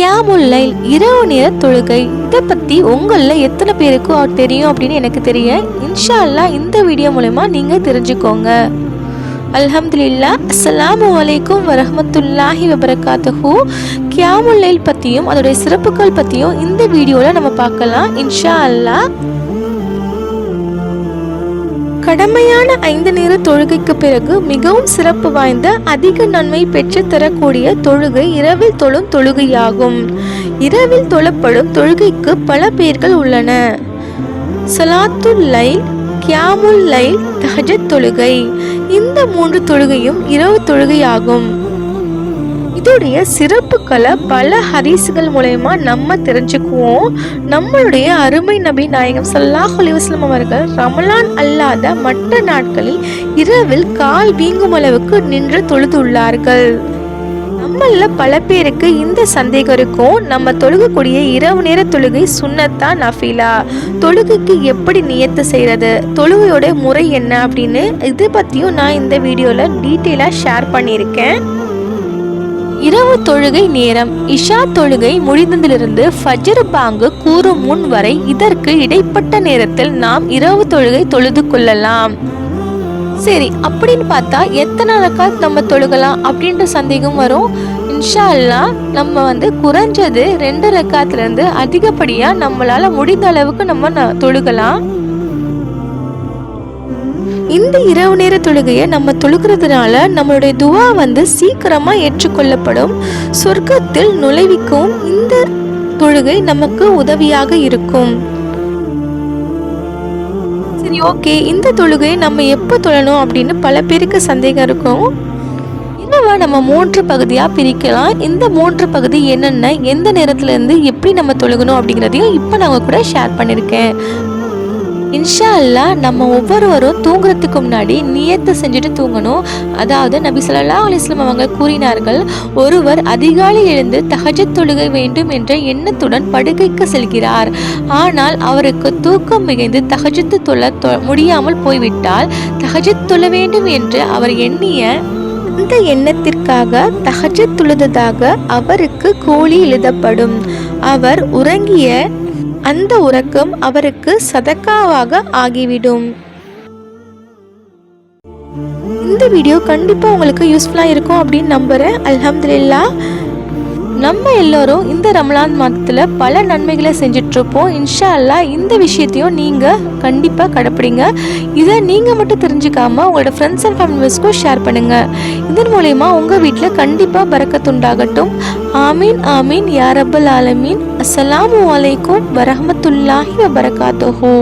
கியாமுல்லை இரவு நேர தொழுகை. இதை பற்றி உங்களில் எத்தனை பேருக்கு தெரியும் அப்படின்னு எனக்கு தெரிய இன்ஷா அல்லாஹ் இந்த வீடியோ மூலயமா நீங்கள் தெரிஞ்சுக்கோங்க. அல்ஹம்துலில்லா அஸ்லாம் வலைக்கும் வரமத்துல்லாஹி வபரகாத்தஹூ. கியாமுல்லைல் பற்றியும் அதோடைய சிறப்புகள் பற்றியும் இந்த வீடியோவில் நம்ம பார்க்கலாம். இன்ஷா அல்லாஹ் கடமையான ஐந்து நேர தொழுகைக்கு பிறகு மிகவும் சிறப்பு வாய்ந்த அதிக நன்மை பெற்று தரக்கூடிய தொழுகை இரவில் தொழும் தொழுகையாகும். இரவில் தொழப்படும் தொழுகைக்கு பல பெயர்கள் உள்ளன. சலாத்துல் லைல் கியாமுல் லைல் தஹஜத் தொழுகை. இந்த மூன்று தொழுகையும் இரவு தொழுகையாகும். இதோடைய சிறப்புகளை பல ஹரிசுகள் மூலயமா நம்ம தெரிஞ்சுக்குவோம். நம்மளுடைய அருமை நபி நாயகம் சல்லாஹ் அலைஹி அவர்கள் ரமலான் அல்லாத மற்ற நாட்களில் இரவில் கால் வீங்கும் அளவுக்கு நின்று தொழுதுள்ளார்கள். நம்மள பல பேருக்கு இந்த சந்தேகம் இருக்கும். நம்ம தொழுகக்கூடிய இரவு நேர தொழுகை சுண்ணத்தா நஃபிலா? தொழுகைக்கு எப்படி நியத்து செய்கிறது தொழுகையோட முறை என்ன அப்படின்னு இது பற்றியும் நான் இந்த வீடியோவில் டீட்டெயிலாக ஷேர் பண்ணியிருக்கேன். இரவு தொழுகை நேரம். இஷா தொழுகை முடிந்ததிலிருந்து ஃபஜ்ர் பாங்கு கூறும் முன் வரை இதற்கு இடைப்பட்ட நேரத்தில் நாம் இரவு தொழுகை தொழுது கொள்ளலாம். சரி அப்படின்னு பார்த்தா எத்தனை ரக்காத் நம்ம தொழுகலாம் அப்படின்ற சந்தேகம் வரும். இன்ஷா அல்லா நம்ம வந்து குறைஞ்சது ரெண்டு ரக்காத்துலேருந்து அதிகப்படியாக நம்மளால் முடிந்த அளவுக்கு நம்ம ந- தொழுகலாம். இந்த இரவு நேர தொழுகையை நம்ம தொழுகிறதுனால நம்மளுடைய துவா வந்து சீக்கிரமாக ஏற்றுக்கொள்ளப்படும். சொர்க்கத்தில் நுழைவிக்கும் இந்த தொழுகை நமக்கு உதவியாக இருக்கும். சரி ஓகே இந்த தொழுகையை நம்ம எப்போ தொழணும் அப்படின்னு பல பேருக்கு சந்தேகம் இருக்கும். என்னவா நம்ம மூன்று பகுதியாக பிரிக்கலாம். இந்த மூன்று பகுதி என்னென்ன எந்த நேரத்துல இருந்து எப்படி நம்ம தொழுகணும் அப்படிங்கிறதையும் இப்போ நான் கூட ஷேர் பண்ணியிருக்கேன் இன்ஷா அல்லா நம்ம ஒவ்வொருவரும் தூங்குறதுக்கு முன்னாடி நியத்தை செஞ்சுட்டு தூங்கணும். அதாவது நபி ஸல்லல்லாஹு அலிஸ்லாம் அவங்க கூறினார்கள் ஒருவர் அதிகாலை எழுந்து தகஜத் தொழுகை வேண்டும் என்ற எண்ணத்துடன் படுக்கைக்கு செல்கிறார். ஆனால் அவருக்கு தூக்கம் மிகுந்து தகஜத்து தொழ தொ- முடியாமல் போய்விட்டால் தகஜத் தொழ வேண்டும் என்று அவர் எண்ணிய அந்த எண்ணத்திற்காக தகஜத் தொழுததாக அவருக்கு கோழி எழுதப்படும். அவர் உறங்கிய அந்த உறக்கம் அவருக்கு சதக்காவாக ஆகிவிடும். இந்த வீடியோ கண்டிப்பாக உங்களுக்கு யூஸ்ஃபுல்லாக இருக்கும் அப்படின்னு நம்புகிறேன் அலமதுல்லா நம்ம எல்லோரும் இந்த ரமலான் மாதத்தில் பல நன்மைகளை செஞ்சிட்ருப்போம். இன்ஷா அல்லாஹ் இந்த விஷயத்தையும் நீங்கள் கண்டிப்பாக கடைப்பிடிங்க. இதை நீங்கள் மட்டும் தெரிஞ்சுக்காமல் உங்களோட ஃப்ரெண்ட்ஸ் அண்ட் ஃபேமிலிஸ்க்கும் ஷேர் பண்ணுங்கள் இதன் மூலயமா உங்கள் வீட்டில் கண்டிப்பாக பறக்கத்துண்டாகட்டும் ஆமீன் ஆமீன் யா ஆலமீன். அஸ்ஸலாமு அலைக்கும் வரஹ்மத்துல்லாஹி வபரகாத்துஹு.